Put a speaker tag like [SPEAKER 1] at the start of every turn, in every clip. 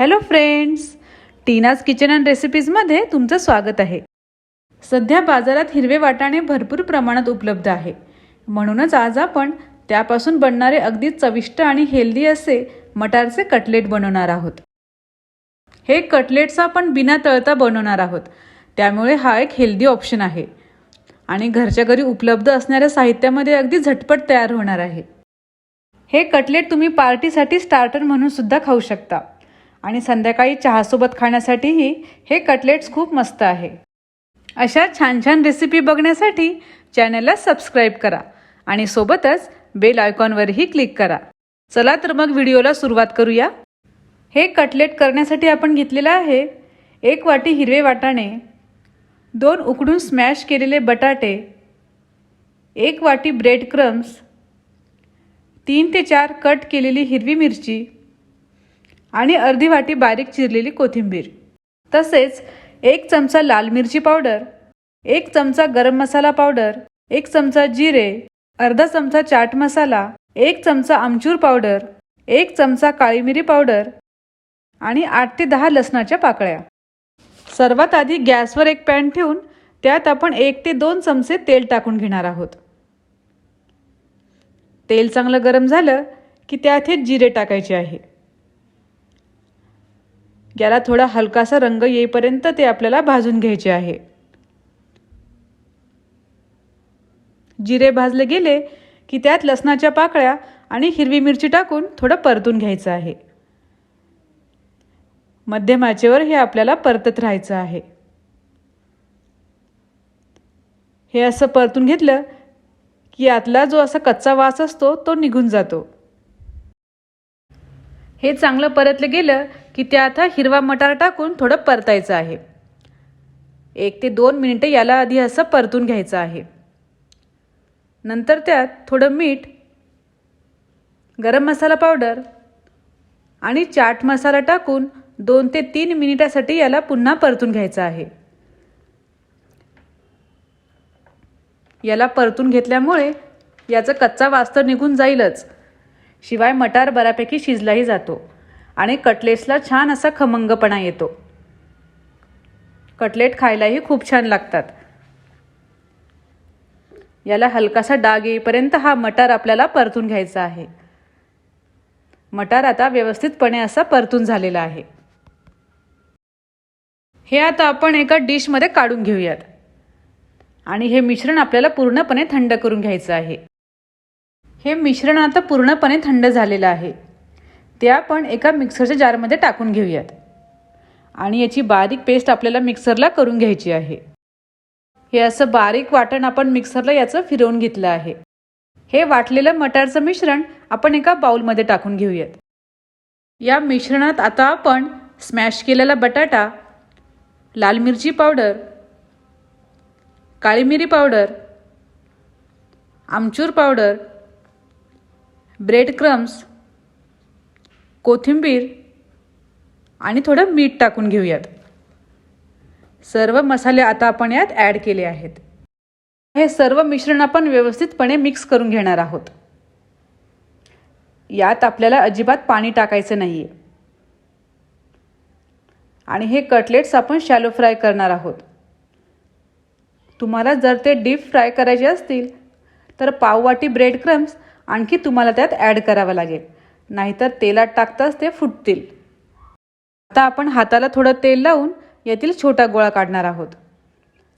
[SPEAKER 1] Hello friends Tina's kitchen and रेसिपीजमध्ये तुमचं स्वागत आहे. सध्या बाजारात हिरवे वाटाणे भरपूर प्रमाणात उपलब्ध आहे. म्हणूनच आज आपण त्यापासून बनणारे अगदी चविष्ट आणि हेल्दी असे मटारचे कटलेट बनवणार आहोत. हे कटलेट्स आपण बिना तळता बनवणार आहोत. त्यामुळे हा एक हेल्दी ऑप्शन आहे. आणि घरच्या घरी उपलब्ध असणाऱ्या साहित्यामध्ये अगदी झटपट तयार होणार आहे. हे कटलेट तुम्ही पार्टीसाठी स्टार्टर म्हणून सुद्धा खाऊ शकता. आणि संध्याकाळी चहासोबत खाण्यासाठीही हे कटलेट्स खूप मस्त आहे. अशा छान छान रेसिपी बघण्यासाठी चॅनलला सबस्क्राईब करा आणि सोबतच बेल आयकॉनवरही क्लिक करा. चला तर मग व्हिडिओला सुरुवात करूया. हे कटलेट करण्यासाठी आपण घेतलेलं आहे एक वाटी हिरवे वाटाणे दोन उकडून स्मॅश केलेले बटाटे एक वाटी ब्रेड क्रम्स तीन ते चार कट केलेली हिरवी मिरची आणि अर्धी वाटी बारीक चिरलेली कोथिंबीर. तसेच एक चमचा लाल मिरची पावडर एक चमचा गरम मसाला पावडर एक चमचा जिरे अर्धा चमचा चाट मसाला एक चमचा आमचूर पावडर एक चमचा काळी मिरी पावडर आणि आठ ते दहा लसणाच्या पाकळ्या. सर्वात आधी गॅसवर एक पॅन ठेवून त्यात आपण एक ते दोन चमचे तेल टाकून घेणार आहोत. तेल चांगलं गरम झालं की त्यात हे जिरे टाकायचे आहे. याला थोडा हलकासा रंग येईपर्यंत ते आपल्याला भाजून घ्यायचे आहे. जिरे भाजले गेले की त्यात लसणाच्या पाकळ्या आणि हिरवी मिरची टाकून थोडं परतून घ्यायचं आहे. मध्यम आचेवर हे आपल्याला परतत राहायचं आहे. हे असं परतून घेतलं की आतला जो असा कच्चा वास असतो तो निघून जातो. हे चांगलं परतलं गेलं की ते आता हिरवा मटार टाकून थोडं परतायचं आहे. एक ते दोन मिनिटं याला आधी असं परतून घ्यायचं आहे. नंतर त्यात थोडं मीठ गरम मसाला पावडर आणि चाट मसाला टाकून दोन ते तीन मिनिटासाठी याला पुन्हा परतून घ्यायचं आहे. याला परतून घेतल्यामुळे याचं कच्चा वास तर निघून जाईलच. शिवाय मटार बऱ्यापैकी शिजलाही जातो. आणि कटलेट्सला छान असा खमंगपणा येतो. कटलेट खायलाही खूप छान लागतात. याला हलकासा डाग येईपर्यंत हा मटार आपल्याला परतून घ्यायचा आहे. मटार आता व्यवस्थितपणे असा परतून झालेला आहे. हे आता आपण एका डिशमध्ये काढून घेऊयात. आणि हे मिश्रण आपल्याला पूर्णपणे थंड करून घ्यायचं आहे. हे मिश्रण आता पूर्णपणे थंड झालेलं आहे. ते आपण एका मिक्सरच्या जारमध्ये टाकून घेऊयात. आणि याची बारीक पेस्ट आपल्याला मिक्सरला करून घ्यायची आहे. हे असं बारीक वाटण आपण मिक्सरला याचं फिरवून घेतलं आहे. हे वाटलेलं मटारचं मिश्रण आपण एका बाउलमध्ये टाकून घेऊयात. या मिश्रणात आता आपण स्मॅश केलेला बटाटा लाल मिरची पावडर काळी मिरी पावडर आमचूर पावडर ब्रेड क्रम्स कोथिंबीर आणि थोडं मीठ टाकून घेऊयात. सर्व मसाले आता आपण यात ॲड केले आहेत. हे सर्व मिश्रण आपण व्यवस्थितपणे मिक्स करून घेणार आहोत. यात आपल्याला अजिबात पाणी टाकायचं नाही आहे आणि हे कटलेट्स आपण शॅलो फ्राय करणार आहोत. तुम्हाला जर ते डीप फ्राय करायचे असतील तर पाववाटी ब्रेड क्रम्स आणखी तुम्हाला त्यात ॲड करावं लागेल. नाहीतर तेलात टाकताच ते फुटतील. आता आपण हाताला थोडं तेल लावून यातील छोटा गोळा काढणार आहोत.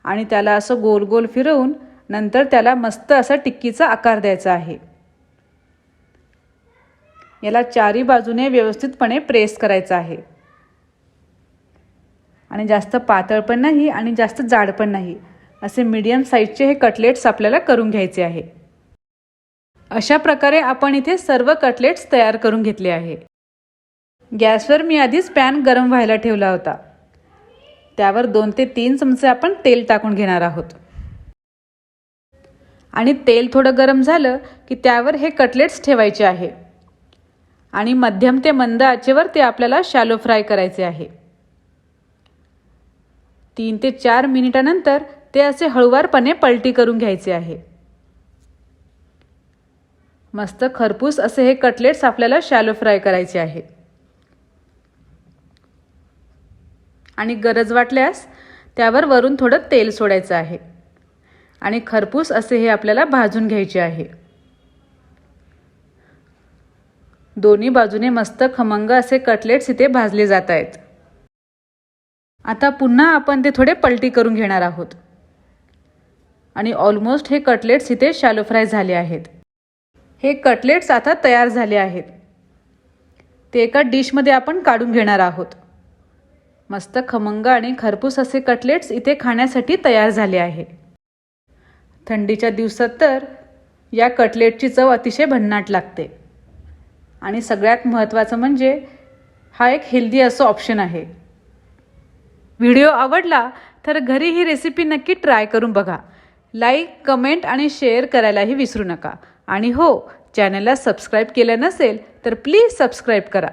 [SPEAKER 1] आणि त्याला असं गोल गोल फिरवून नंतर त्याला मस्त असा टिक्कीचा आकार द्यायचा आहे. याला चारी बाजूने व्यवस्थितपणे प्रेस करायचं आहे. आणि जास्त पातळ पण नाही आणि जास्त जाड पण नाही. असे मीडियम साईजचे हे कटलेट्स आपल्याला करून घ्यायचे आहे. अशा प्रकारे आपण इथे सर्व कटलेट्स तयार करून घेतले आहे. गॅसवर मी आधीच पॅन गरम व्हायला ठेवला होता. त्यावर दोन ते तीन चमचे आपण तेल टाकून घेणार आहोत. आणि तेल थोडं गरम झालं की त्यावर हे कटलेट्स ठेवायचे आहे. आणि मध्यम ते मंद आचेवर ते आपल्याला शॅलो फ्राय करायचे आहे. तीन ते चार मिनिटानंतर ते असे हळुवारपणे पलटी करून घ्यायचे आहे. मस्त खरपूस असे हे कटलेट्स आपल्याला शॅलो फ्राय करायचे आहे आणि गरज वाटल्यास त्यावर वरून थोडं तेल सोडायचं आहे. आणि खरपूस असे हे आपल्याला भाजून घ्यायचे आहे. दोन्ही बाजूने मस्त खमंग असे कटलेट्स इथे भाजले जात आहेत. आता पुन्हा आपण ते थोडे पलटी करून घेणार आहोत. आणि ऑलमोस्ट हे कटलेट्स इथे शॅलो फ्राय झाले आहेत. हे कटलेट्स आता तयार झाले आहेत. ते एका डिशमध्ये आपण काढून घेणार आहोत. मस्त खमंग आणि खरपूस असे कटलेट्स इथे खाण्यासाठी तयार झाले आहे. थंडीच्या दिवसात तर या कटलेटची चव अतिशय भन्नाट लागते. आणि सगळ्यात महत्त्वाचं म्हणजे हा एक हेल्दी असं ऑप्शन आहे. व्हिडिओ आवडला तर घरी ही रेसिपी नक्की ट्राय करून बघा. लाईक कमेंट आणि शेअर करायलाही विसरू नका. आणि हो चॅनलला सबस्क्राईब केलं नसेल तर प्लीज सबस्क्राईब करा.